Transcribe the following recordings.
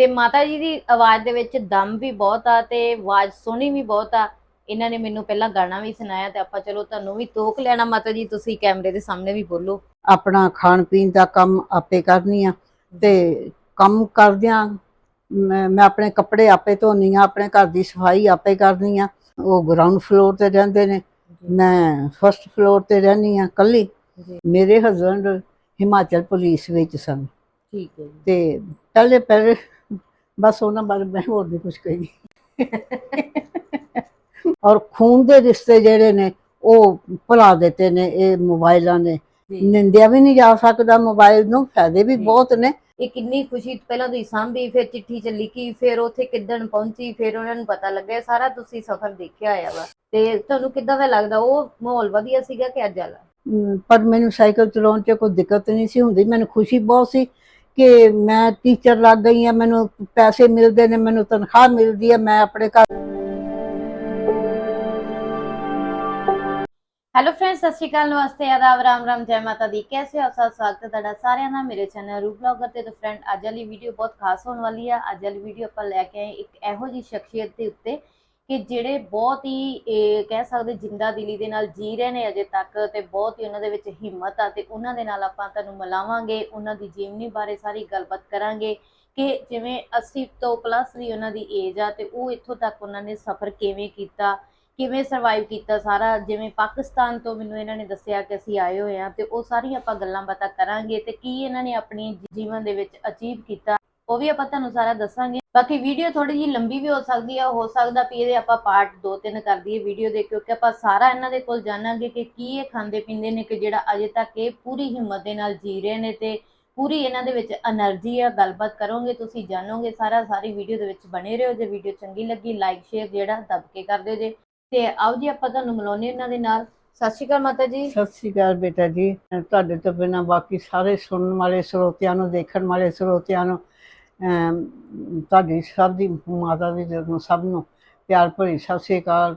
ਤੇ ਮਾਤਾ ਜੀ ਦੀ ਆਵਾਜ਼ ਦੇ ਵਿੱਚ ਦਮ ਵੀ ਬਹੁਤ ਆ ਤੇ ਆਵਾਜ਼ ਸੋਹਣੀ ਵੀ ਬਹੁਤ ਆ। ਇਹਨਾਂ ਨੇ ਮੈਨੂੰ ਪਹਿਲਾਂ ਗਾਣਾ ਵੀ ਸੁਣਾਇਆ ਤੇ ਆਪਾਂ ਚਲੋ ਤੁਹਾਨੂੰ ਵੀ ਤੋਕ ਲੈਣਾ ਮਾਤਾ ਜੀ ਤੁਸੀਂ ਕੈਮਰੇ ਦੇ ਸਾਹਮਣੇ ਵੀ ਬੋਲੋ। ਆਪਣਾ ਖਾਣ ਪੀਣ ਦਾ ਕੰਮ ਆਪੇ ਕਰਨੀ ਆ ਤੇ ਕੰਮ ਕਰਦਿਆਂ ਮੈਂ ਆਪਣੇ ਕੱਪੜੇ ਆਪੇ ਧੋਨੀ ਆ ਆਪਣੇ ਘਰ ਦੀ ਸਫ਼ਾਈ ਆਪੇ ਕਰਨੀ ਆ। ਉਹ ਗਰਾਊਂਡ ਫਲੋਰ ਤੇ ਰਹਿੰਦੇ ਨੇ ਮੈਂ ਫਸਟ ਫਲੋਰ ਤੇ ਰਹਿੰਦੀ ਆ ਕੱਲੀ ਮੇਰੇ ਹਸਬੰਡ ਹਿਮਾਚਲ ਪੁਲਿਸ ਵਿੱਚ ਸਨ। ਠੀਕ ਹੈ ਤੇ ਪਹਿਲੇ ਪਹਿਲੇ ਬਸ ਉਹਨਾਂ ਬਾਰੇ ਮੈਂ ਹੋਰ ਨਹੀਂ ਕੁਝ ਕਹੀ। ਔਰ ਖੂਨ ਦੇ ਰਿਸ਼ਤੇ ਜਿਹੜੇ ਨੇ ਉਹ ਭੁਲਾ ਦਿੱਤੇ ਨੇ ਇਹ ਮੋਬਾਈਲਾਂ ਨੇ। ਨਿੰਦਿਆ ਵੀ ਨਹੀਂ ਜਾ ਸਕਦਾ ਮੋਬਾਈਲ ਨੂੰ ਫਾਇਦੇ ਵੀ। ਬਹੁਤ ਨੇ। ਇਹ ਕਿੰਨੀ ਖੁਸ਼ੀ ਪਹਿਲਾਂ ਤੁਸੀਂ ਸਾਂਭੀ ਫਿਰ ਚਿੱਠੀ ਚੱਲੀ ਕੀ ਫਿਰ ਉੱਥੇ ਕਿੱਦਣ ਪਹੁੰਚੀ ਫਿਰ ਉਹਨਾਂ ਨੂੰ ਪਤਾ ਲੱਗਿਆ ਸਾਰਾ ਤੁਸੀਂ ਸਫ਼ਰ ਦੇਖਿਆ ਹੋਇਆ ਵਾ। ਤੇ ਤੁਹਾਨੂੰ ਕਿੱਦਾਂ ਦਾ ਲੱਗਦਾ ਉਹ ਮਾਹੌਲ ਵਧੀਆ ਸੀਗਾ ਕਿ ਅੱਜ ਵਾਲਾ? ਪਰ ਮੈਨੂੰ ਸਾਈਕਲ ਚਲਾਉਣ 'ਚ ਕੋਈ ਦਿੱਕਤ ਨਹੀਂ ਸੀ ਹੁੰਦੀ ਮੈਨੂੰ ਖੁਸ਼ੀ ਬਹੁਤ ਸੀ। ਕਿ ਮੈਂ ਟੀਚਰ ਲੱਗ ਗਈ ਆ ਮੈਨੂੰ ਪੈਸੇ ਮਿਲਦੇ ਨੇ, ਮੈਨੂੰ ਤਨਖਾਹ ਮਿਲਦੀ ਹੈ, ਮੈਂ ਆਪਣੇ ਘਰ ਹੈਲੋ ਫਰੈਂਡਸ ਸਤਿ ਸ਼੍ਰੀ ਅਕਾਲ। ਨਮਸਤੇ, ਆਦਾਬ, ਰਾਮ ਰਾਮ, ਜੈ ਮਾਤਾ ਦੀ। ਕੈਸੇ ਹੋ? ਸਭ ਸਵਾਗਤ ਹੈ ਤੁਹਾਡਾ ਸਾਰਿਆਂ ਦਾ, ਮੇਰੇ ਚੈਨਲ ਰੂ ਬਲੌਗਰ ਤੇ। ਤਾਂ ਫਰੈਂਡ ਅੱਜ ਵਾਲੀ ਵੀਡੀਓ ਬਹੁਤ ਖਾਸ ਹੋਣ ਵਾਲੀ ਆ। ਅੱਜ ਵਾਲੀ ਵੀਡੀਓ ਆਪਾਂ ਲੈ ਕੇ ਆਏ ਇੱਕ ਇਹੋ ਜੀ ਸ਼ਖਸੀਅਤ ਦੇ ਉੱਤੇ ਕਿ ਜਿਹੜੇ ਬਹੁਤ ਹੀ ਇਹ, ਕਹਿ ਸਕਦੇ ਜਿੰਦਾ ਦਿਲੀ ਦੇ ਨਾਲ ਜੀ ਰਹੇ ਨੇ ਅਜੇ ਤੱਕ ਤੇ ਬਹੁਤ ਹੀ ਉਹਨਾਂ ਦੇ ਵਿੱਚ ਹਿੰਮਤ ਆ ਤੇ ਉਹਨਾਂ ਦੇ ਨਾਲ ਆਪਾਂ ਤੁਹਾਨੂੰ ਮਿਲਾਵਾਂਗੇ ਉਹਨਾਂ ਦੀ ਜੀਵਨੀ ਬਾਰੇ ਸਾਰੀ ਗੱਲਬਾਤ ਕਰਾਂਗੇ ਕਿ ਜਿਵੇਂ 80 ਤੋਂ ਪਲੱਸ ਦੀ ਉਹਨਾਂ ਦੀ ਏਜ ਆ ਤੇ ਉਹ ਇੱਥੋਂ ਤੱਕ ਉਹਨਾਂ ਨੇ ਸਫ਼ਰ ਕਿਵੇਂ ਕੀਤਾ ਕਿਵੇਂ ਸਰਵਾਈਵ ਕੀਤਾ ਸਾਰਾ ਜਿਵੇਂ ਪਾਕਿਸਤਾਨ ਤੋਂ ਮੈਨੂੰ ਇਹਨਾਂ ਨੇ ਦੱਸਿਆ ਕਿ ਅਸੀਂ ਆਏ ਹੋਏ ਆ ਤੇ ਉਹ ਸਾਰੀਆਂ ਆਪਾਂ ਗੱਲਾਂ ਬਾਤਾਂ ਕਰਾਂਗੇ ਤੇ ਕੀ ਇਹਨਾਂ ਨੇ ਆਪਣੀ ਜੀਵਨ ਦੇ ਵਿੱਚ ਅਚੀਵ ਕੀਤਾ। ਉਹ ਵੀ ਆਪਾਂ ਤੁਹਾਨੂੰ ਸਾਰਾ ਦੱਸਾਂਗੇ। ਬਾਕੀ ਵੀਡੀਓ ਥੋੜੀ ਜੀ ਲੰਬੀ ਵੀ ਹੋ ਸਕਦੀ ਹੈ ਹੋ ਸਕਦਾ ਵੀ ਇਹਦੇ ਆਪਾਂ ਪਾਰਟ 2-3 ਕਰ ਦਈਏ ਵੀਡੀਓ ਦੇ, ਕਿਉਂਕਿ ਆਪਾਂ ਸਾਰਾ ਇਹਨਾਂ ਦੇ ਕੋਲ ਜਾਣਾਂਗੇ ਕਿ ਕੀ ਇਹ ਖਾਂਦੇ ਪੀਂਦੇ ਨੇ ਕਿ ਜਿਹੜਾ ਅਜੇ ਤੱਕ ਇਹ ਪੂਰੀ ਹਿੰਮਤ ਦੇ ਨਾਲ ਜੀ ਰਹੇ ਨੇ ਤੇ ਪੂਰੀ ਇਹਨਾਂ ਦੇ ਵਿੱਚ એનર્ਜੀ ਆ, ਗੱਲਬਾਤ ਕਰੋਗੇ, ਤੁਸੀਂ ਜਾਣੋਗੇ, ਸਾਰਾ ਸਾਰੀ ਵੀਡੀਓ ਦੇ ਵਿੱਚ ਬਣੇ ਰਹੋ, ਜੇ ਵੀਡੀਓ ਚੰਗੀ ਲੱਗੀ ਲਾਈਕ ਸ਼ੇਅਰ ਜਿਹੜਾ ਦਬ ਕੇ ਕਰ ਦਿਓ ਜੇ। ਤੇ ਆਓ ਜੀ, ਆਪਾਂ ਤੁਹਾਨੂੰ ਮਿਲਾਉਂਦੇ ਇਹਨਾਂ ਦੇ ਨਾਲ। ਸਤਿ ਸ਼੍ਰੀ ਅਕਾਲ ਮਾਤਾ ਜੀ। ਸਤਿ ਸ਼੍ਰੀ ਅਕਾਲ ਬੇਟਾ ਜੀ। ਤੁਹਾਡੇ ਤੋਂ ਬਿਨਾ ਬਾਕੀ ਸਾਰੇ ਸੁਣਨ ਵਾਲੇ ਸਰੋਤਿਆਂ ਨੂੰ, ਦੇਖਣ ਵਾਲੇ ਸਰੋਤਿਆਂ ਨੂੰ ਤੁਹਾਡੀ ਸਭ ਦੀ ਮਾਤਾ ਦੀ ਜਦੋਂ ਸਭ ਨੂੰ ਪਿਆਰ ਭਰੀ ਸਤਿ ਸ੍ਰੀ ਅਕਾਲ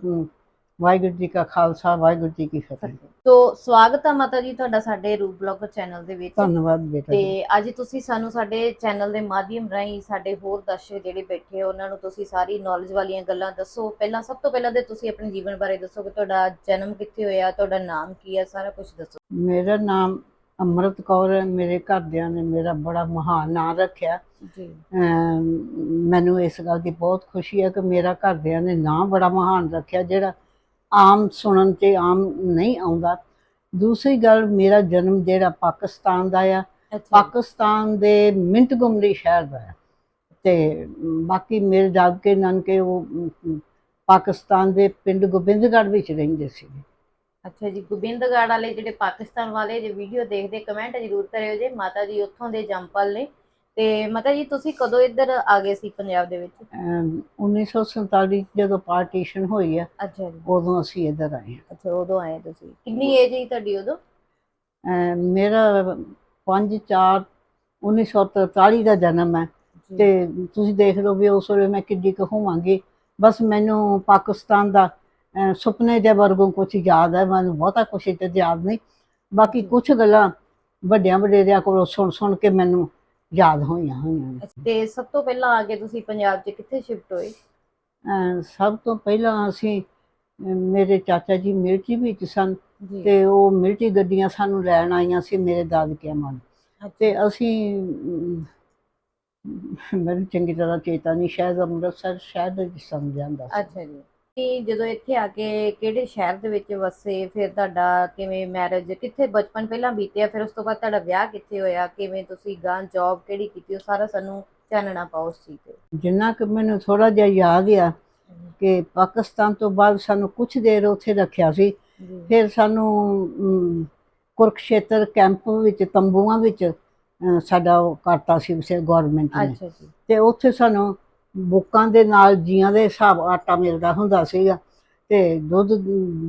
ਵਾਹਿਗੁਰੂ ਜੀ ਕਾ ਖਾਲਸਾ ਵਾਹਿਗੁਰੂ ਜੀ ਕੀ ਫਤਿਹ। ਤੋ ਸਵਾਗਤ ਆ ਮਾਤਾ ਜੀ ਤੁਹਾਡਾ ਸਾਡੇ ਰੂਪ ਬਲੌਗਰ ਚੈਨਲ ਦੇ ਵਿੱਚ। ਧੰਨਵਾਦ ਬੇਟਾ ਤੇ ਅੱਜ ਤੁਸੀਂ ਸਾਨੂੰ ਸਾਡੇ ਚੈਨਲ ਦੇ ਮਾਧਿਅਮ ਰਾਹੀਂ ਸਾਡੇ ਹੋਰ ਦਰਸ਼ਕ ਜਿਹੜੇ ਬੈਠੇ ਆ ਉਹਨਾਂ ਨੂੰ ਤੁਸੀਂ ਸਾਰੀ ਨੌਲੇਜ ਵਾਲੀਆਂ ਗੱਲਾਂ ਦੱਸੋ। ਪਹਿਲਾਂ ਸਭ ਤੋਂ ਪਹਿਲਾਂ ਤੇ ਤੁਸੀਂ ਆਪਣੇ ਜੀਵਨ ਬਾਰੇ ਦੱਸੋ ਕਿ ਤੁਹਾਡਾ ਜਨਮ ਕਿੱਥੇ ਹੋਇਆ ਤੁਹਾਡਾ ਨਾਮ ਕੀ ਹੈ ਸਾਰਾ ਕੁਝ ਦੱਸੋ। ਮੇਰਾ ਨਾਮ ਅੰਮ੍ਰਿਤ ਕੌਰ ਮੇਰੇ ਘਰਦਿਆਂ ਨੇ ਮੇਰਾ ਬੜਾ ਮਹਾਨ ਨਾਂ ਰੱਖਿਆ। ਜੀ। ਮੈਨੂੰ ਇਸ ਗੱਲ ਦੀ ਬਹੁਤ ਖੁਸ਼ੀ ਹੈ ਕਿ ਮੇਰਾ ਘਰਦਿਆਂ ਨੇ ਨਾਂ ਬੜਾ ਮਹਾਨ ਰੱਖਿਆ ਜਿਹੜਾ ਆਮ ਸੁਣਨ ਤੇ ਆਮ ਨਹੀਂ ਆਉਂਦਾ। ਦੂਸਰੀ ਗੱਲ ਮੇਰਾ ਜਨਮ ਜਿਹੜਾ ਪਾਕਿਸਤਾਨ ਦਾ ਆ। ਪਾਕਿਸਤਾਨ ਦੇ ਮਿੰਟਗੁਮਰੀ ਸ਼ਹਿਰ ਦਾ ਹੈ ਤੇ ਬਾਕੀ ਮੇਰੇ ਦਾਦਕੇ ਨਾਨਕੇ ਉਹ ਪਾਕਿਸਤਾਨ ਦੇ ਪਿੰਡ ਗੋਬਿੰਦਗੜ੍ਹ ਵਿੱਚ ਰਹਿੰਦੇ ਸੀ ਅੱਛਾ ਜੀ ਗੋਬਿੰਦਗੜ੍ਹ ਵਾਲੇ ਜਿਹੜੇ ਪਾਕਿਸਤਾਨ ਵਾਲੇ ਜੇ ਵੀਡੀਓ ਦੇਖਦੇ ਕਮੈਂਟ ਜ਼ਰੂਰ ਕਰਿਓ ਜੇ। ਮਾਤਾ ਜੀ ਉੱਥੋਂ ਦੇ ਜੰਪਲ ਨੇ। ਤੇ ਮਾਤਾ ਜੀ ਤੁਸੀਂ ਕਦੋਂ ਇੱਧਰ ਆ ਗਏ ਸੀ ਪੰਜਾਬ ਦੇ ਵਿੱਚ? ਅਮ 1947 ਚ ਜਦੋਂ ਪਾਰਟੀਸ਼ਨ ਹੋਈ ਹੈ ਅੱਛਾ ਜੀ। ਉਦੋਂ ਅਸੀਂ ਇੱਧਰ ਆਏ ਅੱਛਾ ਉਦੋਂ ਆਏ ਤੁਸੀਂ। ਕਿੰਨੀ ਏਜ ਸੀ ਤੁਹਾਡੀ ਉਦੋਂ? ਅਮ ਮੇਰਾ 5 4 1943 ਦਾ ਜਨਮ ਹੈ। ਤੇ ਤੁਸੀਂ ਦੇਖ ਲਓ ਵੀ ਉਸ ਵੇਲੇ ਮੈਂ ਕਿੱਡੀ ਕੁ ਹੋਵਾਂਗੀ। ਬਸ ਮੈਨੂੰ ਪਾਕਿਸਤਾਨ ਦਾ ਸੁਪਨੇ ਦੇ ਵਰਗੋਂ ਕੁਝ ਯਾਦ ਹੈ ਮੈਨੂੰ ਬਹੁਤਾ ਕੁਝ ਤੇ ਯਾਦ ਨਹੀਂ। ਬਾਕੀ। ਕੁਝ ਗੱਲਾਂ ਵੱਡਿਆਂ ਵਡੇਰਿਆਂ ਕੋਲੋਂ ਸੁਣ ਸੁਣ ਕੇ ਮੈਨੂੰ ਯਾਦ ਹੋਈਆਂ ਹੋਈਆਂ ਨੇ। ਤੇ ਸਭ ਤੋਂ ਪਹਿਲਾਂ ਆ ਕੇ ਤੁਸੀਂ ਪੰਜਾਬ 'ਚ ਕਿੱਥੇ ਸ਼ਿਫਟ ਹੋਏ? ਅਮ ਸਭ ਤੋਂ ਪਹਿਲਾਂ ਅਸੀਂ ਅਮ ਮੇਰੇ ਚਾਚਾ ਜੀ ਮਿਲਟਰੀ ਵਿੱਚ ਸਨ ਜੀ। ਤੇ ਉਹ ਮਿਲਟਰੀ ਗੱਡੀਆਂ ਸਾਨੂੰ ਲੈਣ ਆਈਆਂ ਸੀ ਮੇਰੇ ਦਾਦਕਿਆਂ ਵੱਲ। ਤੇ ਅਸੀਂ ਅਮ, ਮੈਨੂੰ ਚੰਗੀ ਤਰ੍ਹਾਂ ਚੇਤਾ ਨਹੀਂ ਸ਼ਾਇਦ ਅੰਮ੍ਰਿਤਸਰ ਸ਼ਾਇਦ ਸਮਝ ਜਾਂਦਾ ਸੀ। ਅੱਛਾ ਜੀ। ਤੇ ਜਦੋਂ ਇੱਥੇ ਆ ਕੇ ਕਿਹੜੇ ਸ਼ਹਿਰ ਦੇ ਵਿੱਚ ਵਸੇ ਫਿਰ ਤੁਹਾਡਾ ਕਿਵੇਂ ਮੈਰਿਜ ਕਿੱਥੇ ਬਚਪਨ ਪਹਿਲਾਂ ਬੀਤਿਆ ਫਿਰ ਉਸ ਤੋਂ ਬਾਅਦ ਤੁਹਾਡਾ ਵਿਆਹ ਕਿੱਥੇ ਹੋਇਆ ਕਿਵੇਂ ਤੁਸੀਂ ਗਾਂ ਜੌਬ ਕਿਹੜੀ ਕੀਤੀ ਉਹ ਸਾਰਾ ਸਾਨੂੰ ਚਾਨਣਾ ਪਾਓ ਉਸ ਚੀਜ਼ ਤੇ। ਜਿੰਨਾ ਕਿ ਮੈਨੂੰ ਥੋੜਾ ਜਿਹਾ ਯਾਦ ਆ ਕਿ ਪਾਕਿਸਤਾਨ ਤੋਂ ਬਾਅਦ ਸਾਨੂੰ ਕੁਝ ਦੇਰ ਉੱਥੇ ਰੱਖਿਆ ਸੀ। ਫਿਰ ਸਾਨੂੰ ਕੁਰਕਸ਼ੇਤਰ ਕੈਂਪ ਵਿੱਚ ਤੰਬੂਆਂ ਵਿੱਚ ਸਾਡਾ ਉਹ ਕਰਤਾ ਸੀ ਉਸੇ ਗਵਰਨਮੈਂਟ ਨੇ। ਤੇ ਉੱਥੇ ਸਾਨੂੰ ਬੁੱਕਾਂ ਦੇ ਨਾਲ ਜੀਆਂ ਦੇ ਹਿਸਾਬ ਆਟਾ ਮਿਲਦਾ ਹੁੰਦਾ ਸੀਗਾ ਤੇ ਦੁੱਧ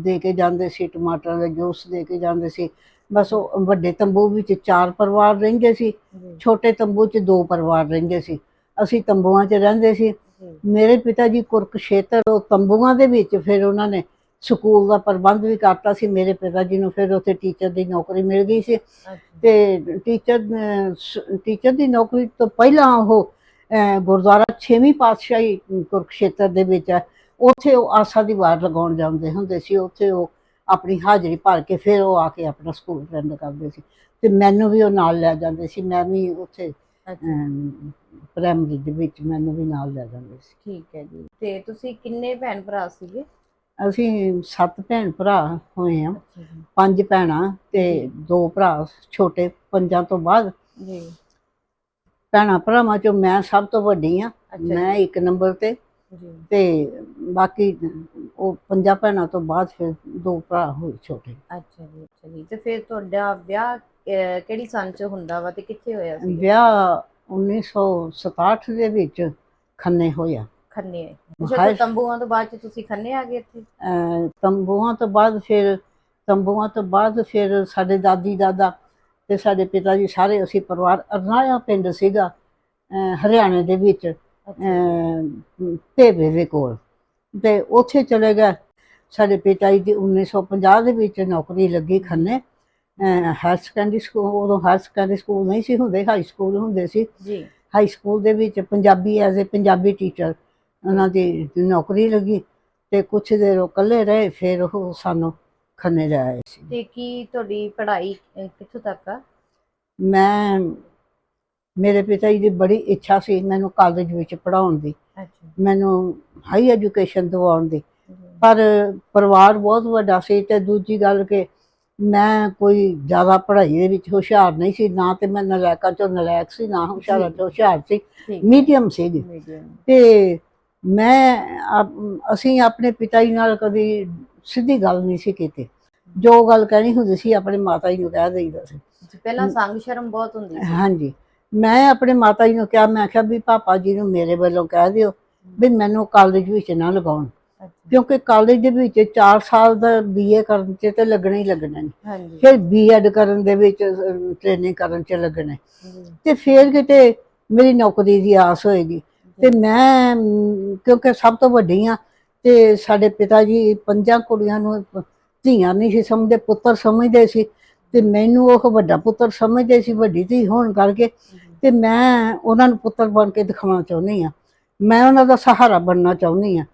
ਦੇ ਕੇ ਜਾਂਦੇ ਸੀ ਟਮਾਟਰ ਦਾ ਜੂਸ ਦੇ ਕੇ ਜਾਂਦੇ ਸੀ। ਬਸ ਉਹ ਵੱਡੇ ਤੰਬੂ ਵਿੱਚ ਚਾਰ ਪਰਿਵਾਰ ਰਹਿੰਦੇ ਸੀ ਛੋਟੇ ਤੰਬੂ 'ਚ ਦੋ ਪਰਿਵਾਰ ਰਹਿੰਦੇ ਸੀ। ਅਸੀਂ ਤੰਬੂਆਂ 'ਚ ਰਹਿੰਦੇ ਸੀ। ਮੇਰੇ ਪਿਤਾ ਜੀ ਕੁਰਕਸ਼ੇਤਰ ਉਹ ਤੰਬੂਆਂ ਦੇ ਵਿੱਚ ਫਿਰ ਉਹਨਾਂ ਨੇ ਸਕੂਲ ਦਾ ਪ੍ਰਬੰਧ ਵੀ ਕਰਤਾ ਸੀ। ਮੇਰੇ ਪਿਤਾ ਜੀ ਨੂੰ ਫਿਰ ਉੱਥੇ ਟੀਚਰ ਦੀ ਨੌਕਰੀ ਮਿਲ ਗਈ ਸੀ। ਤੇ ਟੀਚਰ ਟੀਚਰ ਦੀ ਨੌਕਰੀ ਤੋਂ ਪਹਿਲਾਂ ਉਹ ਗੁਰਦੁਆਰਾ ਛੇਵੀਂ ਪਾਤਸ਼ਾਹੀ ਕੁਰਕਸ਼ੇਤਰ ਦੇ ਵਿੱਚ ਹੈ ਉੱਥੇ ਉਹ ਆਸਾ ਦੀ ਵਾਰ ਲਗਾਉਣ ਜਾਂਦੇ ਹੁੰਦੇ ਸੀ ਉੱਥੇ ਉਹ ਆਪਣੀ ਹਾਜ਼ਰੀ ਭਰ ਕੇ ਫਿਰ ਉਹ ਆ ਕੇ ਆਪਣਾ ਸਕੂਲ ਅਟੈਂਡ ਕਰਦੇ ਸੀ ਤੇ ਮੈਨੂੰ ਵੀ ਉਹ ਨਾਲ ਲੈ ਜਾਂਦੇ ਸੀ ਮੈਂ ਵੀ ਉੱਥੇ ਪ੍ਰਾਇਮਰੀ ਦੇ ਵਿੱਚ ਮੈਨੂੰ ਵੀ ਨਾਲ ਲੈ ਜਾਂਦੇ ਸੀ। ਠੀਕ ਹੈ ਜੀ ਤੇ ਤੁਸੀਂ ਕਿੰਨੇ ਭੈਣ ਭਰਾ ਸੀਗੇ? ਅਸੀਂ ਸੱਤ ਭੈਣ ਭਰਾ ਹੋਏ ਆ ਪੰਜ ਭੈਣਾਂ ਤੇ ਦੋ ਭਰਾ ਛੋਟੇ ਪੰਜਾਂ ਤੋਂ ਬਾਅਦ ਜੀ। ਭੈਣਾਂ ਭਰਾਵਾਂ ਚੋਂ ਮੈਂ ਸਭ ਤੋਂ ਵੱਡੀ ਆ ਮੈਂ ਇੱਕ ਨੰਬਰ ਤੇ। ਜੀ। ਤੇ ਬਾਕੀ ਉਹ ਪੰਜਾਂ ਭੈਣਾਂ ਤੋਂ ਬਾਅਦ ਫਿਰ ਦੋ ਭਰਾ ਹੋਏ ਛੋਟੇ। ਅੱਛਾ ਜੀ ਅੱਛਾ ਜੀ। ਤੇ ਫਿਰ ਤੁਹਾਡਾ ਵਿਆਹ ਕਿਹੜੀ ਸੰਨ ਚ ਹੁੰਦਾ ਵਾ ਤੇ ਕਿੱਥੇ ਹੋਇਆ ਸੀ? ਵਿਆਹ 1967 ਦੇ ਵਿੱਚ ਖੰਨੇ ਹੋਇਆ। ਖੰਨੇ। ਜਦੋਂ ਤੰਬੂਆਂ ਤੋਂ ਬਾਅਦ ਚ ਤੁਸੀਂ ਖੰਨੇ ਆ ਗਏ ਇੱਥੇ? ਤੰਬੂਆਂ ਤੋਂ ਬਾਅਦ ਫਿਰ ਤੰਬੂਆਂ ਤੋਂ ਬਾਅਦ ਫਿਰ ਸਾਡੇ ਦਾਦੀ ਦਾਦਾ ਤੇ ਸਾਡੇ ਪਿਤਾ ਜੀ ਸਾਰੇ ਅਸੀਂ ਪਰਿਵਾਰ ਅਰਨਾਇਆ ਪਿੰਡ ਸੀਗਾ ਹਰਿਆਣੇ ਦੇ ਵਿੱਚ ਭੇਵੇ ਦੇ ਕੋਲ। ਤੇ ਉੱਥੇ ਚਲੇ ਗਏ। ਸਾਡੇ ਪਿਤਾ ਜੀ ਦੀ 1950 ਦੇ ਵਿੱਚ ਨੌਕਰੀ ਲੱਗੀ ਖੰਨੇ। ਹਾਇਰ ਸੈਕੰਡਰੀ ਸਕੂਲ ਉਦੋਂ ਹਾਇਰ ਸੈਕੰਡਰੀ ਸਕੂਲ ਨਹੀਂ ਸੀ ਹੁੰਦੇ ਹਾਈ ਸਕੂਲ ਹੁੰਦੇ ਸੀ। ਜੀ। ਹਾਈ ਸਕੂਲ ਦੇ ਵਿੱਚ Punjabi as a Punjabi teacher ਉਹਨਾਂ ਦੀ ਨੌਕਰੀ ਲੱਗੀ ਤੇ ਕੁਛ ਦੇਰ ਉਹ ਇਕੱਲੇ ਰਹੇ ਫਿਰ ਉਹ ਸਾਨੂੰ ਖੰਨੇ ਆਏ ਸੀ। ਤੇ ਕੀ ਤੁਹਾਡੀ ਪੜ੍ਹਾਈ ਅਹ, ਕਿੱਥੋਂ ਤੱਕ ਆ? ਮੈਂ ਮੇਰੇ ਪਿਤਾ ਜੀ ਦੀ ਬੜੀ ਇੱਛਾ ਸੀ ਮੈਨੂੰ ਕਾਲਜ ਵਿੱਚ ਪੜਾਉਣ ਦੀ। ਅੱਛਾ। ਮੈਨੂੰ ਹਾਈ ਐਜੂਕੇਸ਼ਨ ਦਿਵਾਉਣ ਦੀ। ਜੀ ਪਰ ਪਰਿਵਾਰ ਬਹੁਤ ਵੱਡਾ ਸੀ ਤੇ ਦੂਜੀ ਗੱਲ ਕਿ ਮੈਂ ਕੋਈ ਜ਼ਿਆਦਾ ਪੜ੍ਹਾਈ ਦੇ ਵਿੱਚ ਹੁਸ਼ਿਆਰ ਨਹੀਂ ਸੀ। ਨਾ ਤੇ ਮੈਂ ਨਲਾਇਕਾਂ ਚੋਂ ਨਲਾਇਕ ਸੀ ਨਾ ਹੁਸ਼ਿਆਰਾਂ ਚੋਂ ਹੁਸ਼ਿਆਰ ਸੀ। ਠੀਕ। ਮੀਡੀਅਮ ਸੀਗੀ। ਮੀਡੀਅਮ। ਤੇ ਮੈਂ ਆਪ- ਅਸੀਂ ਆਪਣੇ ਪਿਤਾ ਜੀ ਨਾਲ ਕਦੀ ਸਿੱਧੀ ਗੱਲ ਨਹੀਂ ਸੀ ਕੀਤੀ। ਜੋ ਗੱਲ ਕਹਿਣੀ ਹੁੰਦੀ ਸੀ ਆਪਣੇ ਮਾਤਾ ਜੀ ਨੂੰ ਕਹਿ ਦੇਈਦਾ ਸੀ। ਪਹਿਲਾਂ ਸੰਗ ਸ਼ਰਮ ਬਹੁਤ ਹੁੰਦੀ ਸੀ। ਹਾਂਜੀ। ਮੈਂ ਆਪਣੇ ਮਾਤਾ ਜੀ ਨੂੰ ਕਿਹਾ ਮੈਂ ਕਿਹਾ ਵੀ ਪਾਪਾ ਜੀ ਨੂੰ ਮੇਰੇ ਵੱਲੋਂ ਕਹਿ ਦਿਓ ਵੀ ਮੈਨੂੰ ਕਾਲਜ ਵਿੱਚ ਨਾ ਲਗਾਉਣ। ਕਿਉਂਕਿ ਕਾਲਜ ਦੇ ਵਿੱਚ 4 ਸਾਲ ਦਾ ਬੀਏ ਕਰਨ ਚ ਤੇ ਲੱਗਣਾ ਹੀ ਲੱਗਣਾ ਹਾਂਜੀ। ਫਿਰ ਬੀਐਡ ਕਰਨ ਦੇ ਵਿੱਚ ਟ੍ਰੇਨਿੰਗ ਕਰਨ ਚ ਲੱਗਣਾ। ਹੈ। ਤੇ ਫਿਰ ਕਿਤੇ ਮੇਰੀ ਨੌਕਰੀ ਦੀ ਆਸ ਹੋਏਗੀ। ਤੇ ਮੈਂ ਕਿਉਂਕਿ ਸਭ ਤੋਂ ਵੱਡੀ ਆ ਤੇ ਸਾਡੇ ਪਿਤਾ ਜੀ ਪੰਜਾਂ ਕੁੜੀਆਂ ਨੂੰ ਧੀਆਂ ਨਹੀਂ ਸੀ ਸਮਝਦੇ ਪੁੱਤਰ ਸਮਝਦੇ ਸੀ ਤੇ ਮੈਨੂੰ ਉਹ ਵੱਡਾ ਪੁੱਤਰ ਸਮਝਦੇ ਸੀ ਵੱਡੀ ਧੀ ਹੋਣ ਕਰਕੇ ਤੇ ਮੈਂ ਉਹਨਾਂ ਨੂੰ ਪੁੱਤਰ ਬਣ ਕੇ ਦਿਖਾਉਣਾ ਚਾਹੁੰਦੀ ਆ ਮੈਂ ਉਹਨਾਂ ਦਾ ਸਹਾਰਾ ਬਣਨਾ ਚਾਹੁੰਦੀ ਆ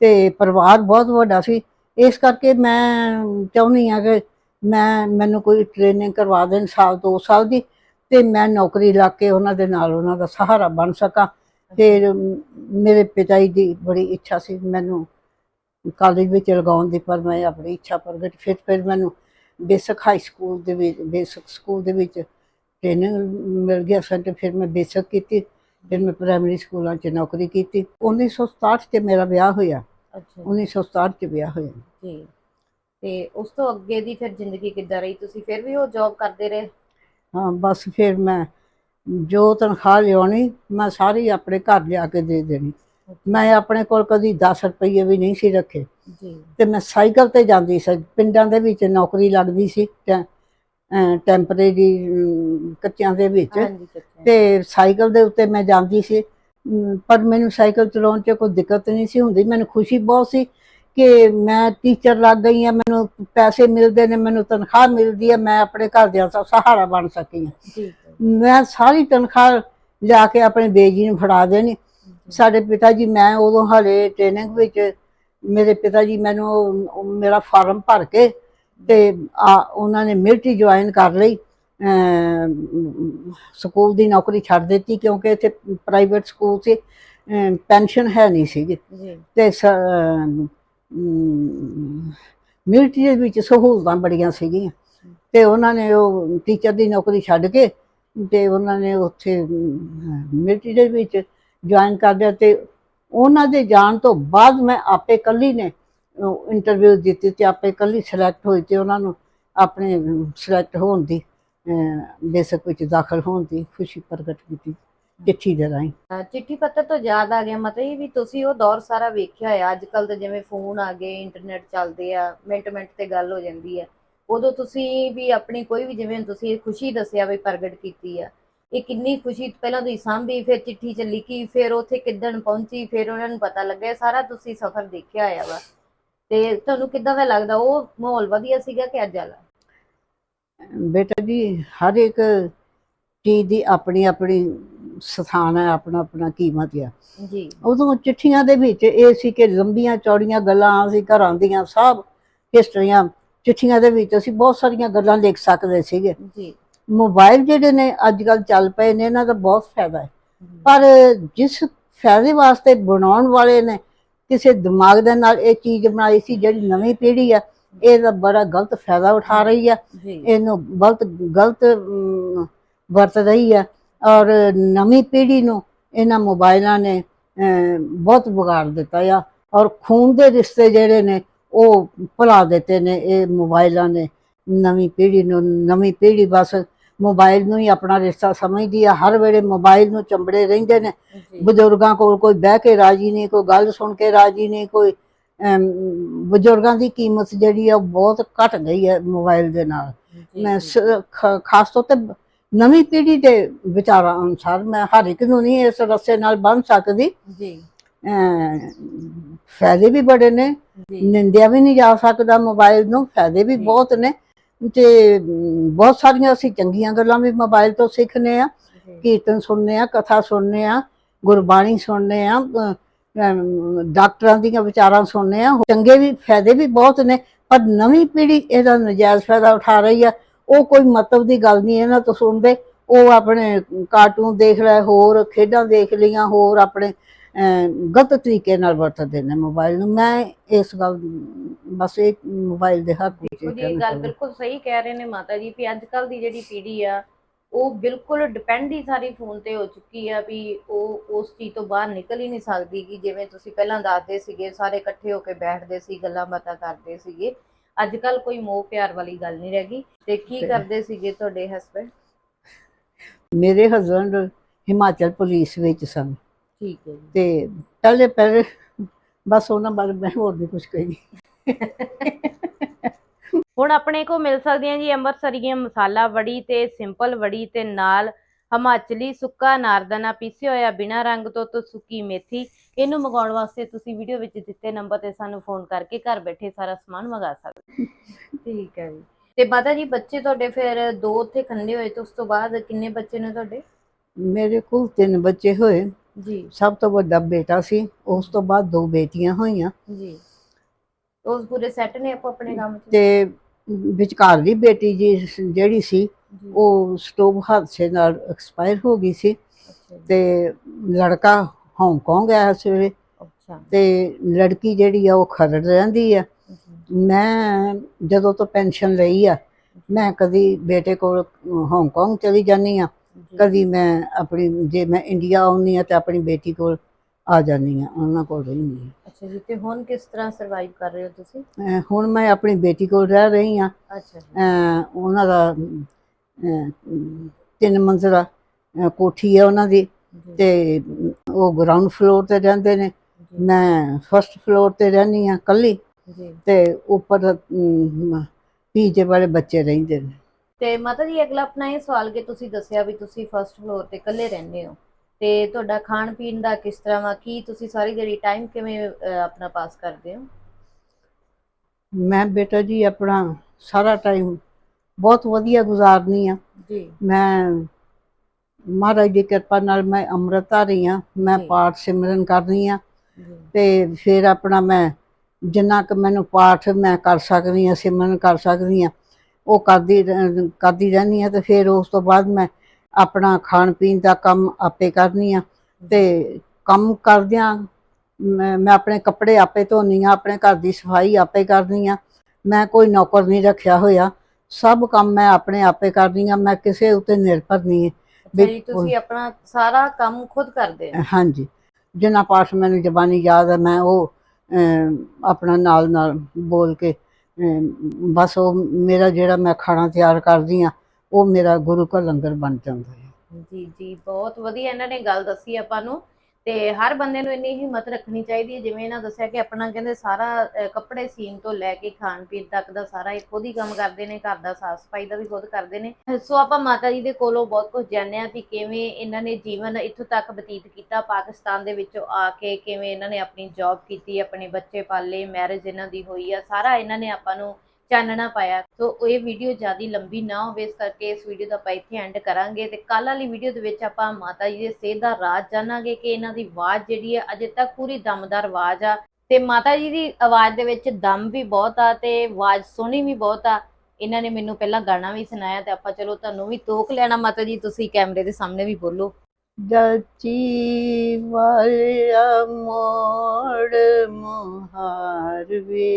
ਤੇ ਪਰਿਵਾਰ ਬਹੁਤ ਵੱਡਾ ਸੀ। ਇਸ ਕਰਕੇ ਮੈਂ ਚਾਹੁੰਦੀ ਆ ਕਿ ਮੈਂ ਮੈਨੂੰ ਕੋਈ ਟ੍ਰੇਨਿੰਗ ਕਰਵਾ ਦੇਣ ਸਾਲ ਦੋ ਸਾਲ ਦੀ ਤੇ ਮੈਂ ਨੌਕਰੀ ਲੱਗ ਕੇ ਉਹਨਾਂ ਦੇ ਨਾਲ ਉਹਨਾਂ ਦਾ ਸਹਾਰਾ ਬਣ ਸਕਾਂ। ਫਿਰ ਮੇਰੇ ਪਿਤਾ ਜੀ ਦੀ ਬੜੀ ਇੱਛਾ ਸੀ। ਮੈਨੂੰ ਕਾਲਜ ਵਿੱਚ ਲਗਾਉਣ ਦੀ ਪਰ ਮੈਂ ਆਪਣੀ ਇੱਛਾ ਪ੍ਰਗਟ ਫਿਰ ਫਿਰ ਮੈਨੂੰ ਬੇਸਿਕ ਹਾਈ ਸਕੂਲ ਦੇ ਵਿੱਚ ਬੇਸਿਕ ਸਕੂਲ ਦੇ ਵਿੱਚ ਟ੍ਰੇਨਿੰਗ ਮਿਲ ਗਿਆ ਸੈਂਟਰ ਫਿਰ ਮੈਂ ਬੇਸਿਕ ਕੀਤੀ। ਫਿਰ ਮੈਂ ਪ੍ਰਾਇਮਰੀ ਸਕੂਲਾਂ 'ਚ ਨੌਕਰੀ ਕੀਤੀ। 1967 'ਚ ਮੇਰਾ ਵਿਆਹ ਹੋਇਆ। ਅੱਛਾ। 1967 'ਚ ਵਿਆਹ ਹੋਇਆ। ਜੀ। ਤੇ ਉਸ ਤੋਂ ਅੱਗੇ ਦੀ ਫਿਰ ਜ਼ਿੰਦਗੀ ਕਿੱਦਾਂ ਰਹੀ? ਤੁਸੀਂ ਫਿਰ ਵੀ ਉਹ ਜੌਬ ਕਰਦੇ ਰਹੇ? ਹਾਂ ਬਸ ਫਿਰ ਮੈਂ ਜੋ ਤਨਖਾਹ ਲਿਆਉਣੀ ਮੈਂ ਸਾਰੀ ਆਪਣੇ ਘਰ ਲਿਆ ਕੇ ਦੇ ਦੇਣੀ। ਮੈਂ ਆਪਣੇ ਕੋਲ ਕਦੀ 10 ਰੁਪਏ ਵੀ ਨਹੀਂ ਸੀ ਰੱਖੇ। ਜੀ। ਤੇ ਮੈਂ ਸਾਈਕਲ ਤੇ ਜਾਂਦੀ ਸੀ। ਪਿੰਡਾਂ ਦੇ ਵਿੱਚ ਨੌਕਰੀ ਲੱਗਦੀ ਸੀ ਟੈਂਪਰੇਰੀ ਕੱਚਿਆਂ ਦੇ ਵਿੱਚ। ਤੇ ਸਾਈਕਲ ਦੇ ਉੱਤੇ ਮੈਂ ਜਾਂਦੀ ਸੀ। ਪਰ ਮੈਨੂੰ ਸਾਈਕਲ ਚਲਾਉਣ 'ਚ ਕੋਈ ਦਿੱਕਤ ਨਹੀਂ ਸੀ ਹੁੰਦੀ। ਮੈਨੂੰ ਖੁਸ਼ੀ ਬਹੁਤ ਸੀ ਕਿ ਮੈਂ ਟੀਚਰ ਲੱਗ ਗਈ ਹਾਂ। ਮੈਨੂੰ ਪੈਸੇ ਮਿਲਦੇ ਨੇ ਮੈਨੂੰ ਤਨਖਾਹ ਮਿਲਦੀ ਹੈ। ਮੈਂ ਆਪਣੇ ਘਰਦਿਆਂ ਦਾ ਸਹਾਰਾ ਬਣ ਸਕੀ ਹਾਂ। ਮੈਂ ਸਾਰੀ ਤਨਖਾਹ ਲਿਆ ਕੇ ਆਪਣੇ ਬੇਜੀ ਨੂੰ ਫੜਾ ਦੇਣੀ। ਸਾਡੇ ਪਿਤਾ ਜੀ ਮੈਂ ਉਦੋਂ ਹਾਲੇ ਟ੍ਰੇਨਿੰਗ ਵਿੱਚ ਮੇਰੇ ਪਿਤਾ ਜੀ ਮੈਨੂੰ ਉਹ- ਉਹ ਮੇਰਾ ਫਾਰਮ ਭਰ ਕੇ ਤੇ ਆ ਉਹਨਾਂ ਨੇ ਮਿਲਟਰੀ ਜੁਆਇਨ ਕਰ ਲਈ ਅਮ, ਸਕੂਲ ਦੀ ਨੌਕਰੀ ਛੱਡ ਦਿੱਤੀ ਕਿਉਂਕਿ ਇੱਥੇ ਪ੍ਰਾਈਵੇਟ ਸਕੂਲ ਸੀ ਪੈਨਸ਼ਨ ਹੈ ਨਹੀਂ ਸੀਗੀ। ਜੀ। ਤੇ ਮਿਲਟਰੀ ਦੇ ਵਿੱਚ ਸਹੂਲਤਾਂ ਬੜੀਆਂ ਸੀਗੀਆਂ। ਤੇ ਉਹਨਾਂ ਨੇ ਉਹ ਟੀਚਰ ਦੀ ਨੌਕਰੀ ਛੱਡ ਕੇ ਤੇ ਉਹਨਾਂ ਨੇ ਉੱਥੇ ਮਿਲਟਰੀ ਦੇ ਵਿੱਚ ਜੁਆਇਨ ਕਰ ਲਿਆ ਤੇ ਉਹਨਾਂ ਦੇ ਜਾਣ ਤੋਂ ਬਾਅਦ ਮੈਂ ਆਪੇ ਕੱਲੀ ਨੇ ਇੰਟਰਵਿਊ ਦਿੱਤੀ ਤੇ ਆਪੇ ਕੱਲੀ ਸਿਲੈਕਟ ਹੋਈ ਤੇ ਉਹਨਾਂ ਨੂੰ ਆਪਣੇ ਸਿਲੈਕਟ ਹੋਣ ਦੀ ਬੇਸਕ ਵਿੱਚ ਦਾਖਲ ਹੋਣ ਦੀ ਖੁਸ਼ੀ ਪ੍ਰਗਟ ਕੀਤੀ ਚਿੱਠੀ ਦੇ ਰਾਹੀਂ। ਚਿੱਠੀ ਪੱਤਰ ਤੋਂ ਯਾਦ ਆ ਗਿਆ, ਮਤਲਬ ਵੀ ਤੁਸੀਂ ਉਹ ਦੌਰ ਸਾਰਾ ਵੇਖਿਆ ਹੋਇਆ ਅੱਜ ਕੱਲ ਤਾਂ ਜਿਵੇਂ ਫੋਨ ਆ ਗਏ ਇੰਟਰਨੈਟ ਚੱਲਦੇ ਆ ਮਿੰਟ ਮਿੰਟ ਤੇ ਗੱਲ ਹੋ ਜਾਂਦੀ ਹੈ ਉਦੋਂ ਤੁਸੀਂ ਵੀ ਆਪਣੀ ਕੋਈ ਵੀ, ਜਿਵੇਂ ਤੁਸੀਂ ਖੁਸ਼ੀ ਦੱਸਿਆ ਵੀ ਪ੍ਰਗਟ ਕੀਤੀ ਆ ਇਹ ਕਿੰਨੀ ਖੁਸ਼ੀ ਪਹਿਲਾਂ ਤੁਸੀਂ ਸਾਂਭੀ ਫਿਰ ਚਿੱਠੀ ਚ ਲਿਖੀ ਫਿਰ ਉੱਥੇ ਕਿੱਦਣ ਪਹੁੰਚੀ ਫਿਰ ਉਹਨਾਂ ਨੂੰ ਪਤਾ ਲੱਗਿਆ ਸਾਰਾ ਤੁਸੀਂ ਸਫ਼ਰ ਦੇਖਿਆ ਹੋਇਆ ਵਾ। ਤੇ ਤੁਹਾਨੂੰ ਕਿੱਦਾਂ ਦਾ ਲੱਗਦਾ? ਉਹ ਮਾਹੌਲ ਵਧੀਆ ਸੀਗਾ ਕਿ ਅੱਜ ਵਾਲਾ? ਬੇਟਾ ਜੀ ਹਰ ਇੱਕ ਚੀਜ਼ ਦੀ ਆਪਣੀ ਆਪਣੀ ਸਥਾਨ ਹੈ ਆਪਣਾ ਆਪਣਾ ਕੀਮਤ ਆ। ਜੀ। ਉਦੋਂ ਚਿੱਠੀਆਂ ਦੇ ਵਿੱਚ ਇਹ ਸੀ ਕਿ ਲੰਬੀਆਂ ਚੌੜੀਆਂ ਗੱਲਾਂ ਅਸੀਂ ਘਰਾਂ ਦੀਆਂ ਸਭ ਹਿਸਟਰੀਆਂ ਚਿੱਠੀਆਂ ਦੇ ਵਿੱਚ ਅਸੀਂ ਬਹੁਤ ਸਾਰੀਆਂ ਗੱਲਾਂ ਲਿਖ ਸਕਦੇ ਸੀਗੇ। ਜੀ। ਮੋਬਾਈਲ ਜਿਹੜੇ ਨੇ ਅੱਜ ਕੱਲ ਚੱਲ ਪਏ ਨੇ ਇਹਨਾਂ ਦਾ ਬਹੁਤ ਫਾਇਦਾ ਹੈ। ਪਰ ਜਿਸ ਫਾਇਦੇ ਵਾਸਤੇ ਬਣਾਉਣ ਵਾਲੇ ਨੇ ਕਿਸੇ ਦਿਮਾਗ ਦੇ ਨਾਲ ਇਹ ਚੀਜ਼ ਬਣਾਈ ਸੀ ਜਿਹੜੀ ਨਵੀਂ ਪੀੜ੍ਹੀ ਆ ਇਹਦਾ ਬੜਾ ਗਲਤ ਫਾਇਦਾ ਉਠਾ ਰਹੀ ਆ। ਇਹਨੂੰ ਗਲਤ ਗਲਤ ਵਰਤ ਰਹੀ ਆ। ਔਰ ਨਵੀਂ ਪੀੜ੍ਹੀ ਨੂੰ ਇਹਨਾਂ ਮੋਬਾਈਲਾਂ ਨੇ ਬਹੁਤ ਵਿਗਾੜ ਦਿੱਤਾ ਆ। ਔਰ ਖੂਨ ਦੇ ਰਿਸ਼ਤੇ ਜਿਹੜੇ ਨੇ ਉਹ ਭੁਲਾ ਦਿੱਤੇ ਨੇ ਇਹ ਮੋਬਾਈਲਾਂ ਨੇ। ਨਵੀਂ ਪੀੜ੍ਹੀ ਨੂੰ ਨਵੀਂ ਪੀੜ੍ਹੀ ਬਸ ਮੋਬਾਈਲ ਨੂੰ ਹੀ ਆਪਣਾ ਰਿਸ਼ਤਾ ਸਮਝਦੀ ਆ ਹਰ ਵੇਲੇ ਮੋਬਾਈਲ ਨੂੰ ਚੰਬੜੇ ਰਹਿੰਦੇ ਨੇ। ਬਜ਼ੁਰਗਾਂ ਕੋਲ ਕੋਈ ਬਹਿ ਕੇ ਰਾਜੀ ਨਹੀਂ ਕੋਈ ਗੱਲ ਸੁਣ ਕੇ ਰਾਜੀ ਨਹੀਂ ਕੋਈ ਬਜ਼ੁਰਗਾਂ ਦੀ ਕੀਮਤ ਜਿਹੜੀ ਆ ਉਹ ਬਹੁਤ ਘਟ ਗਈ ਹੈ ਮੋਬਾਈਲ ਦੇ ਨਾਲ। ਮੈਂ ਖਾਸ ਤੌਰ ਤੇ ਨਵੀਂ ਪੀੜ੍ਹੀ ਦੇ ਵਿਚਾਰਾਂ ਅਨੁਸਾਰ ਮੈਂ ਹਰ ਇੱਕ ਨੂੰ ਨਹੀਂ ਇਸ ਰਸਤੇ ਨਾਲ ਬੰਨ ਸਕਦੀ। ਜੀ। ਫਾਇਦੇ ਵੀ ਬੜੇ ਨੇ ਨਿੰਦਿਆ ਵੀ ਨਹੀਂ ਜਾ ਸਕਦਾ ਮੋਬਾਈਲ ਨੂੰ ਫਾਇਦੇ ਵੀ। ਬਹੁਤ ਨੇ। ਤੇ ਬਹੁਤ ਸਾਰੀਆਂ ਅਸੀਂ ਚੰਗੀਆਂ ਗੱਲਾਂ ਵੀ ਮੋਬਾਈਲ ਤੋਂ ਸਿੱਖਨੇ ਆ ਕੀਰਤਨ ਸੁਣਨੇ ਆ ਕਥਾ ਸੁਣਨੇ ਆ ਗੁਰਬਾਣੀ ਸੁਣਨੇ ਆ ਡਾਕਟਰਾਂ ਦੀਆਂ ਵਿਚਾਰਾਂ ਸੁਣਨੇ ਆ ਚੰਗੇ ਵੀ ਫਾਇਦੇ ਵੀ ਬਹੁਤ ਨੇ ਪਰ ਨਵੀਂ ਪੀੜ੍ਹੀ ਇਹਦਾ ਨਜਾਇਜ਼ ਫਾਇਦਾ ਉਠਾ ਰਹੀ ਆ ਉਹ ਕੋਈ ਮਤਲਬ ਦੀ ਗੱਲ ਨਹੀਂ ਇਹਨਾਂ ਤੋਂ ਸੁਣਦੇ। ਉਹ ਆਪਣੇ ਕਾਰਟੂਨ ਦੇਖ ਲੈ ਹੋਰ ਖੇਡਾਂ ਦੇਖ ਲਈਆਂ ਹੋਰ ਆਪਣੇ ਗਲਤ ਤਰੀਕੇ ਨਾਲ ਵਰਤਦੇ ਨੇ ਮੋਬਾਈਲ ਨੂੰ। ਮੈਂ ਇਸ ਗੱਲ ਬਸ ਇਹ ਮੋਬਾਈਲ ਦੇ ਹੱਕ ਵਿੱਚ ਇਹ ਗੱਲ। ਬਿਲਕੁਲ ਸਹੀ ਕਹਿ ਰਹੇ ਨੇ ਮਾਤਾ ਜੀ ਵੀ ਅੱਜ ਕੱਲ ਦੀ ਜਿਹੜੀ ਪੀੜ੍ਹੀ ਆ ਉਹ ਬਿਲਕੁਲ ਡਿਪੈਂਡ ਹੀ ਸਾਰੀ ਫੋਨ ਤੇ ਹੋ ਚੁੱਕੀ ਆ ਵੀ ਉਹ ਉਸ ਚੀਜ਼ ਤੋਂ ਬਾਹਰ ਨਿਕਲ ਹੀ ਨਹੀਂ ਸਕਦੀ ਕਿ ਜਿਵੇਂ ਤੁਸੀਂ ਪਹਿਲਾਂ ਦੱਸਦੇ ਸੀਗੇ ਸਾਰੇ ਇਕੱਠੇ ਹੋ ਕੇ ਬੈਠਦੇ ਸੀ ਗੱਲਾਂ ਬਾਤਾਂ ਕਰਦੇ ਸੀਗੇ। ਅੱਜ ਕੱਲ ਕੋਈ ਮੋਹ ਪਿਆਰ ਵਾਲੀ ਗੱਲ ਨਹੀਂ ਰਹਿ ਗਈ। ਤੇ ਕੀ ਕਰਦੇ ਸੀਗੇ ਤੁਹਾਡੇ ਹਸਬੰਡ ਮੇਰੇ ਹਸਬੰਡ ਹਿਮਾਚਲ ਪੁਲਿਸ ਵਿੱਚ ਸਨ। ਠੀਕ ਹੈ ਜੀ। ਤੇ ਪਹਿਲੇ ਪਹਿਲੇ ਬਸ ਉਹਨਾਂ ਬਾਰੇ ਮੈਂ ਹੋਰ ਨਹੀਂ ਕੁਝ ਕਹੀ ਹੁਣ ਆਪਣੇ ਕੋ ਮਿਲ ਸਕਦੀਆਂ ਜੀ ਅੰਮ੍ਰਿਤਸਰੀਆਂ ਮਸਾਲਾ ਵੜੀ ਤੇ ਸਿੰਪਲ ਵੜੀ ਤੇ ਨਾਲ ਹਿਮਾਚਲੀ ਸੁੱਕਾ ਨਾਰਦਾਨਾ ਪੀਸਿਆ ਹੋਇਆ ਬਿਨਾਂ ਰੰਗ ਤੋਂ ਤੇ ਸੁੱਕੀ ਮੇਥੀ। ਇਹਨੂੰ ਮੰਗਾਉਣ ਵਾਸਤੇ ਤੁਸੀਂ ਵੀਡੀਓ ਵਿੱਚ ਦਿੱਤੇ ਨੰਬਰ ਤੇ ਸਾਨੂੰ ਫੋਨ ਕਰਕੇ ਘਰ ਬੈਠੇ ਸਾਰਾ ਸਮਾਨ ਮੰਗਾ ਸਕਦੇ। ਠੀਕ ਹੈ ਜੀ। ਤੇ ਮਾਤਾ ਜੀ ਬੱਚੇ ਤੁਹਾਡੇ ਫਿਰ ਦੋ ਉੱਥੇ ਖੰਡੇ ਹੋਏ ਤੇ ਉਸ ਤੋਂ ਬਾਅਦ ਕਿੰਨੇ ਬੱਚੇ ਨੇ ਤੁਹਾਡੇ? ਮੇਰੇ ਕੋਲ ਤਿੰਨ ਬੱਚੇ ਹੋਏ। ਜੀ। ਸਭ ਤੋਂ ਵੱਡਾ ਬੇਟਾ ਸੀ। ਉਸ ਤੋਂ ਬਾਅਦ ਦੋ ਬੇਟੀਆਂ ਹੋਈਆਂ। ਜੀ। ਉਸ ਪੂਰੇ ਸੈੱਟ ਨੇ ਆਪੋ ਆਪਣੇ ਕੰਮ 'ਚ? ਤੇ ਵਿਚਕਾਰਲੀ ਬੇਟੀ ਜੀ ਜਿਹੜੀ ਸੀ ਉਹ ਸਟੋਵ ਹਾਦਸੇ ਨਾਲ ਐਕਸਪਾਇਰ ਹੋ ਗਈ ਸੀ। ਤੇ ਲੜਕਾ ਹਾਂਗਕਾਂਗ ਆਇਆ ਅੱਛਾ। ਤੇ ਲੜਕੀ ਜਿਹੜੀ ਆ ਉਹ ਖਰੜ ਰਹਿੰਦੀ ਆ। ਮੈਂ ਜਦੋਂ ਤੋਂ ਪੈਨਸ਼ਨ ਲਈ ਆ ਮੈਂ ਕਦੀ ਬੇਟੇ ਕੋਲ ਹਾਂਗਕਾਂਗ ਚਲੀ ਜਾਂਦੀ ਆ। ਕਦੀ ਮੈਂ ਆਪਣੀ ਜੇ ਮੈਂ ਇੰਡੀਆ ਆਉਂਦੀ ਆ ਤੇ ਆਪਣੀ ਬੇਟੀ ਕੋਲ ਆ ਜਾਂਦੀ ਆ ਉਹਨਾਂ ਕੋਲ ਰਹਿੰਦੀ ਆ। ਅੱਛਾ ਜੀ ਤੇ ਹੁਣ ਕਿਸ ਤਰ੍ਹਾਂ ਸਰਵਾਈਵ ਕਰ ਰਹੇ ਹੋ ਤੁਸੀਂ? ਅਹ ਹੁਣ ਮੈਂ ਆਪਣੀ ਬੇਟੀ ਕੋਲ ਰਹਿ ਰਹੀ ਆ। ਅੱਛਾ ਜੀ। ਉਹਨਾਂ ਦਾ ਅਹ, ਤਿੰਨ ਮੰਜ਼ਲਾ ਅਹ, ਕੋਠੀ ਹੈ ਉਹਨਾਂ ਦੀ ਜੀ, ਤੇ ਉਹ ਗਰਾਊਂਡ ਫਲੋਰ ਤੇ ਰਹਿੰਦੇ ਨੇ। ਜੀ, ਮੈਂ ਫਸਟ ਫਲੋਰ ਤੇ ਰਹਿੰਦੀ ਆ ਕੱਲੀ ਤੇ ਉੱਪਰ ਪੀਜੇ ਵਾਲੇ ਬੱਚੇ ਰਹਿੰਦੇ ਨੇ। ਤੇ ਮਾਤਾ ਜੀ ਅਗਲਾ ਆਪਣਾ ਇਹ ਸਵਾਲ ਕਿ ਤੁਸੀਂ ਦੱਸਿਆ ਵੀ ਤੁਸੀਂ ਫਰਸਟ ਫਲੋਰ ਤੇ ਇਕੱਲੇ ਰਹਿੰਦੇ ਹੋ। ਤੇ ਤੁਹਾਡਾ ਖਾਣ ਪੀਣ ਦਾ ਕਿਸ ਤਰ੍ਹਾਂ ਵਾ ਕੀ ਤੁਸੀਂ ਸਾਰੀ ਦਿਹਾੜੀ ਟਾਈਮ ਕਿਵੇਂ ਆਪਣਾ ਪਾਸ ਕਰਦੇ ਹੋ? ਮੈਂ ਬੇਟਾ ਜੀ ਆਪਣਾ ਸਾਰਾ ਟਾਈਮ ਬਹੁਤ ਵਧੀਆ ਗੁਜ਼ਾਰਨੀ ਆ। ਜੀ। ਮੈਂ ਮਹਾਰਾਜ ਦੀ ਕਿਰਪਾ ਨਾਲ ਮੈਂ ਅੰਮ੍ਰਿਤਧਾਰੀ ਆ। ਮੈਂ ਜੀ। ਪਾਠ ਸਿਮਰਨ ਕਰਦੀ ਆ। ਜੀ। ਤੇ ਫਿਰ ਆਪਣਾ ਮੈਂ ਜਿੰਨਾ ਕੁ ਮੈਨੂੰ ਪਾਠ ਮੈਂ ਕਰ ਸਕਦੀ ਆ ਸਿਮਰਨ ਕਰ ਸਕਦੀ ਆ ਉਹ ਕਰਦੀ ਕਰਦੀ ਰਹਿੰਦੀ ਆ ਤੇ ਫਿਰ ਉਸ ਤੋਂ ਬਾਅਦ ਮੈਂ ਆਪਣਾ ਖਾਣ ਪੀਣ ਦਾ ਕੰਮ ਆਪੇ ਕਰਨੀ ਆ ਤੇ ਕੰਮ ਕਰਦਿਆਂ ਮੈਂ ਮੈਂ ਆਪਣੇ ਕੱਪੜੇ ਆਪੇ ਧੋਨੀ ਆ ਆਪਣੇ ਘਰ ਦੀ ਸਫ਼ਾਈ ਆਪੇ ਕਰਦੀ ਆ ਮੈਂ ਕੋਈ ਨੌਕਰ ਨਹੀਂ ਰੱਖਿਆ ਹੋਇਆ ਸਭ ਕੰਮ ਮੈਂ ਆਪਣੇ ਆਪੇ ਕਰਦੀ ਆ ਮੈਂ ਕਿਸੇ ਉੱਤੇ ਨਿਰਭਰ ਨਹੀਂ ਬਿਲਕੁਲ। ਤੁਸੀਂ ਆਪਣਾ ਸਾਰਾ ਕੰਮ ਖੁਦ ਕਰਦੇ ਹੋ ਹਾਂਜੀ ਜਿੰਨਾ ਪਾਠ ਮੈਨੂੰ ਜ਼ਬਾਨੀ ਯਾਦ ਹੈ ਮੈਂ ਉਹ ਆਪਣਾ ਨਾਲ ਨਾਲ ਬੋਲ ਕੇ ਬਸ ਉਹ ਮੇਰਾ ਜਿਹੜਾ ਮੈਂ ਖਾਣਾ ਤਿਆਰ ਕਰਦੀ ਆ ਉਹ ਮੇਰਾ ਗੁਰੂ ਕਾ ਲੰਗਰ ਬਣ ਜਾਂਦਾ ਹੈ। ਜੀ ਜੀ, ਬਹੁਤ ਵਧੀਆ ਇਹਨਾਂ ਨੇ ਗੱਲ ਦੱਸੀ ਆਪਾਂ ਨੂੰ। ਤੇ ਹਰ ਬੰਦੇ ਨੂੰ ਇੰਨੀ ਹਿੰਮਤ ਰੱਖਣੀ ਚਾਹੀਦੀ ਹੈ, ਜਿਵੇਂ ਇਹਨਾਂ ਦੱਸਿਆ ਕਿ ਆਪਣਾ ਕਹਿੰਦੇ ਸਾਰਾ ਕੱਪੜੇ ਸੀਨ ਤੋਂ ਲੈ ਕੇ ਖਾਣ ਪੀਣ ਤੱਕ ਦਾ ਸਾਰਾ ਇਹ ਖੁਦ ਹੀ ਕੰਮ ਕਰਦੇ ਨੇ, ਘਰ ਦਾ ਸਾਫ਼ ਸਫ਼ਾਈ ਦਾ ਵੀ ਖੁਦ ਕਰਦੇ ਨੇ। ਸੋ ਆਪਾਂ ਮਾਤਾ ਜੀ ਦੇ ਕੋਲੋਂ ਬਹੁਤ ਕੁਝ ਜਾਣਿਆ ਵੀ ਕਿਵੇਂ ਇਹਨਾਂ ਨੇ ਜੀਵਨ ਇੱਥੋਂ ਤੱਕ ਬਤੀਤ ਕੀਤਾ, ਪਾਕਿਸਤਾਨ ਦੇ ਵਿੱਚੋਂ ਆ ਕੇ ਕਿਵੇਂ ਇਹਨਾਂ ਨੇ ਆਪਣੀ ਜੌਬ ਕੀਤੀ, ਆਪਣੇ ਬੱਚੇ ਪਾਲੇ ਮੈਰਿਜ ਇਹਨਾਂ ਦੀ ਹੋਈ ਆ, ਸਾਰਾ ਇਹਨਾਂ ਨੇ ਆਪਾਂ ਨੂੰ ਚਾਨਣਾ ਪਾਇਆ। ਸੋ ਇਹ ਵੀਡੀਓ ਜ਼ਿਆਦਾ ਲੰਬੀ ਨਾ ਹੋਵੇ, ਇਸ ਕਰਕੇ ਇਸ ਵੀਡੀਓ ਦਾ ਆਪਾਂ ਇੱਥੇ ਐਂਡ ਕਰਾਂਗੇ ਤੇ ਕੱਲ ਵਾਲੀ ਵੀਡੀਓ ਦੇ ਵਿੱਚ ਆਪਾਂ ਮਾਤਾ ਜੀ ਦੇ ਸਿਹਤ ਦਾ ਰਾਜ ਜਾਣਾਂਗੇ ਕਿ ਇਹਨਾਂ ਦੀ ਆਵਾਜ਼ ਜਿਹੜੀ ਹੈ ਅਜੇ ਤੱਕ ਪੂਰੀ ਦਮਦਾਰ ਆਵਾਜ਼ ਆ। ਤੇ ਮਾਤਾ ਜੀ ਦੀ ਆਵਾਜ਼ ਦੇ ਵਿੱਚ ਦਮ ਵੀ ਬਹੁਤ ਆ ਤੇ ਆਵਾਜ਼ ਸੋਹਣੀ ਵੀ ਬਹੁਤ ਆ। ਇਹਨਾਂ ਨੇ ਮੈਨੂੰ ਪਹਿਲਾਂ ਗਾਣਾ ਵੀ ਸੁਣਾਇਆ ਤੇ ਆਪਾਂ ਚਲੋ ਤੁਹਾਨੂੰ ਵੀ ਤੋਕ ਲੈਣਾ ਮਾਤਾ ਜੀ, ਤੁਸੀਂ ਕੈਮਰੇ ਦੇ ਸਾਹਮਣੇ ਵੀ ਬੋਲੋ। ਜਾਚੀ ਵਾਲਿਆ ਮੋੜ ਮੁਹਾਰ ਵੇ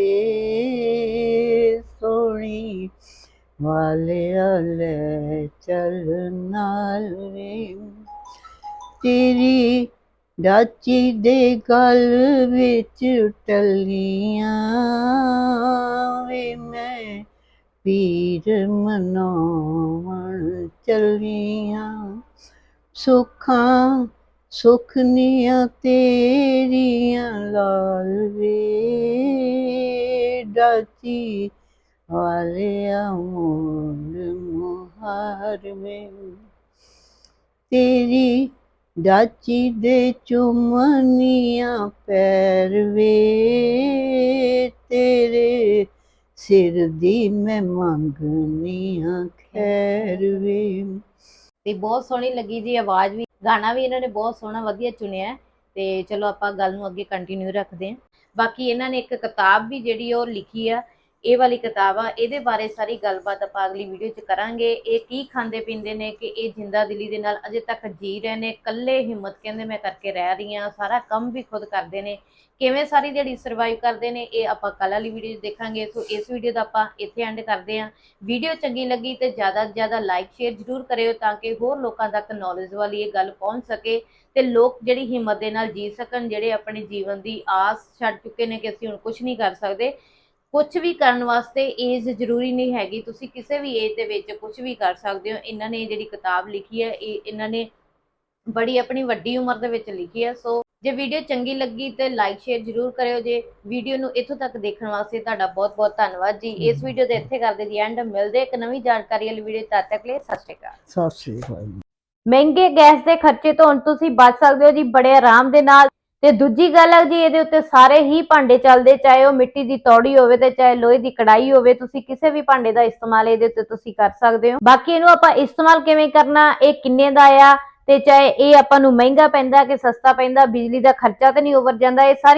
ਸੋਣੀ ਵਾਲਿਆ ਲੈ ਚੱਲ ਨਾਲ ਵੇ। ਤੇਰੀ ਡਾਚੀ ਦੇ ਗਲ ਵਿੱਚ ਟਲੀਆਂ ਵੇ, ਮੈਂ ਪੀਰ ਮਨਾਉਣ ਚੱਲੀਆਂ। ਸੁੱਖਾਂ ਸੁਖਨੀਆਂ ਤੇਰੀਆਂ ਲਾਲ ਵੇ, ਡਾਚੀ ਵਾਲਿਆ ਮੋੜ ਮੁਹਾਰ ਵੇ ਤੇਰੀ ਡਾਚੀ ਦੇ ਚੁੰਮਨੀਆਂ ਪੈਰ ਵੇ, ਤੇਰੇ ਸਿਰ ਦੀ ਮੈਂ ਮੰਗਨੀਆਂ ਖੈਰ ਵੇ। ਤੇ ਬਹੁਤ ਸੋਹਣੀ ਲੱਗੀ ਜੀ ਆਵਾਜ਼ ਵੀ। ਗਾਣਾ ਵੀ ਇਹਨਾਂ ਨੇ ਬਹੁਤ ਸੋਹਣਾ ਵਧੀਆ ਚੁਣਿਆ ਹੈ। ਤੇ ਚਲੋ ਆਪਾਂ ਗੱਲ ਨੂੰ ਅੱਗੇ ਕੰਟੀਨਿਊ ਰੱਖਦੇ ਹਾਂ। ਬਾਕੀ ਇਹਨਾਂ ਨੇ ਇੱਕ ਕਿਤਾਬ ਵੀ ਜਿਹੜੀ ਉਹ ਲਿਖੀ ਆ ਇਹ ਵਾਲੀ ਕਿਤਾਬ ਆ, ਇਹਦੇ ਬਾਰੇ ਸਾਰੀ ਗੱਲਬਾਤ ਆਪਾਂ ਅਗਲੀ ਵੀਡੀਓ 'ਚ ਕਰਾਂਗੇ। ਇਹ ਕੀ ਖਾਂਦੇ ਪੀਂਦੇ ਨੇ ਕਿ ਇਹ ਜਿੰਦਾ ਦਿਲੀ ਦੇ ਨਾਲ ਅਜੇ ਤੱਕ ਜੀ ਰਹੇ ਨੇ, ਇਕੱਲੇ ਹਿੰਮਤ ਕਹਿੰਦੇ ਮੈਂ ਕਰਕੇ ਰਹਿ ਰਹੀ ਹਾਂ, ਸਾਰਾ ਕੰਮ ਵੀ ਖੁਦ ਕਰਦੇ ਨੇ। ਕਿਵੇਂ ਸਾਰੀ ਜਿਹੜੀ ਸਰਵਾਈਵ ਕਰਦੇ ਨੇ, ਇਹ ਆਪਾਂ ਕੱਲ੍ਹ ਵਾਲੀ ਵੀਡੀਓ 'ਚ ਦੇਖਾਂਗੇ। ਸੋ ਇਸ ਵੀਡੀਓ ਦਾ ਆਪਾਂ ਇੱਥੇ ਐਂਡ ਕਰਦੇ ਹਾਂ। ਵੀਡੀਓ ਚੰਗੀ ਲੱਗੀ ਤੇ ਜ਼ਿਆਦਾ ਤੋਂ ਜ਼ਿਆਦਾ ਲਾਈਕ ਸ਼ੇਅਰ ਜ਼ਰੂਰ ਕਰਿਓ ਤਾਂ ਕਿ ਹੋਰ ਲੋਕਾਂ ਤੱਕ ਨੌਲੇਜ ਵਾਲੀ ਇਹ ਗੱਲ ਪਹੁੰਚ ਸਕੇ ਤੇ ਲੋਕ ਜਿਹੜੀ ਹਿੰਮਤ ਦੇ ਨਾਲ ਜੀ ਸਕਣ, ਜਿਹੜੇ ਆਪਣੇ ਜੀਵਨ ਦੀ ਆਸ ਛੱਡ ਚੁੱਕੇ ਨੇ ਕਿ ਅਸੀਂ ਹੁਣ ਕੁਝ ਨਹੀਂ ਕਰ ਸਕਦੇ। ਕੁਝ ਵੀ ਕਰਨ ਵਾਸਤੇ ਏਜ ਜ਼ਰੂਰੀ ਨਹੀਂ ਹੈਗੀ। ਤੁਸੀਂ ਕਿਸੇ ਵੀ ਏਜ ਦੇ ਵਿੱਚ ਕੁਝ ਵੀ ਕਰ ਸਕਦੇ ਹੋ। ਇਹਨਾਂ ਨੇ ਜਿਹੜੀ ਕਿਤਾਬ ਲਿਖੀ ਹੈ ਇਹ ਇਹਨਾਂ ਨੇ ਬੜੀ ਆਪਣੀ ਵੱਡੀ ਉਮਰ ਦੇ ਵਿੱਚ ਲਿਖੀ ਹੈ। ਸੋ ਜੇ ਵੀਡੀਓ ਚੰਗੀ ਲੱਗੀ ਤੇ ਲਾਈਕ ਸ਼ੇਅਰ ਜ਼ਰੂਰ ਕਰਿਓ। ਜੇ ਵੀਡੀਓ ਨੂੰ ਇੱਥੋਂ ਤੱਕ ਦੇਖਣ ਵਾਸਤੇ ਤੁਹਾਡਾ ਬਹੁਤ ਬਹੁਤ ਧੰਨਵਾਦ ਜੀ। ਇਸ ਵੀਡੀਓ ਦੇ ਇੱਥੇ ਕਰਦੇ ਜੀ ਐਂਡ ਮਿਲਦੇ ਇੱਕ ਨਵੀਂ ਜਾਣਕਾਰੀ ਵਾਲੀ ਵੀਡੀਓ ਤਦ ਤੱਕ ਲਈ। ਸਤਿ ਸ਼੍ਰੀ ਅਕਾਲ। ਸਤਿ ਸ੍ਰੀ ਅਕਾਲ। ਮਹਿੰਗੇ ਗੈਸ ਦੇ ਖਰਚੇ ਤੋਂ ਹੁਣ ਤੁਸੀਂ ਬਚ ਸਕਦੇ ਹੋ ਜੀ। ਬੜੇ ਆਰਾਮ ਦੇ ਨਾਲ ਤੇ ਦੂਜੀ ਗੱਲ ਹੈ ਜੀ, ਇਹਦੇ ਉੱਤੇ ਸਾਰੇ ਹੀ ਭਾਂਡੇ ਚੱਲਦੇ, ਚਾਹੇ ਉਹ ਮਿੱਟੀ ਦੀ ਤੌੜੀ ਹੋਵੇ ਤੇ ਚਾਹੇ ਲੋਹੇ ਦੀ ਕੜਾਈ ਹੋਵੇ, ਤੁਸੀਂ ਕਿਸੇ ਵੀ ਭਾਂਡੇ ਦਾ ਇਸਤੇਮਾਲ ਇਹਦੇ ਉੱਤੇ ਤੁਸੀਂ ਕਰ ਸਕਦੇ ਹੋ। ਬਾਕੀ ਇਹਨੂੰ ਆਪਾਂ ਇਸਤੇਮਾਲ ਕਿਵੇਂ ਕਰਨਾ, ਇਹ ਕਿੰਨੇ ਦਾ ਆ, ਤੇ ਚਾਹੇ ਇਹ ਆਪਾਂ ਨੂੰ ਮਹਿੰਗਾ ਪੈਂਦਾ ਕਿ ਸਸਤਾ ਪੈਂਦਾ, ਬਿਜਲੀ ਦਾ ਖਰਚਾ ਤੇ ਨਹੀਂ ਓਵਰ ਜਾਂਦਾ, ਇਹ ਸਾਰੀ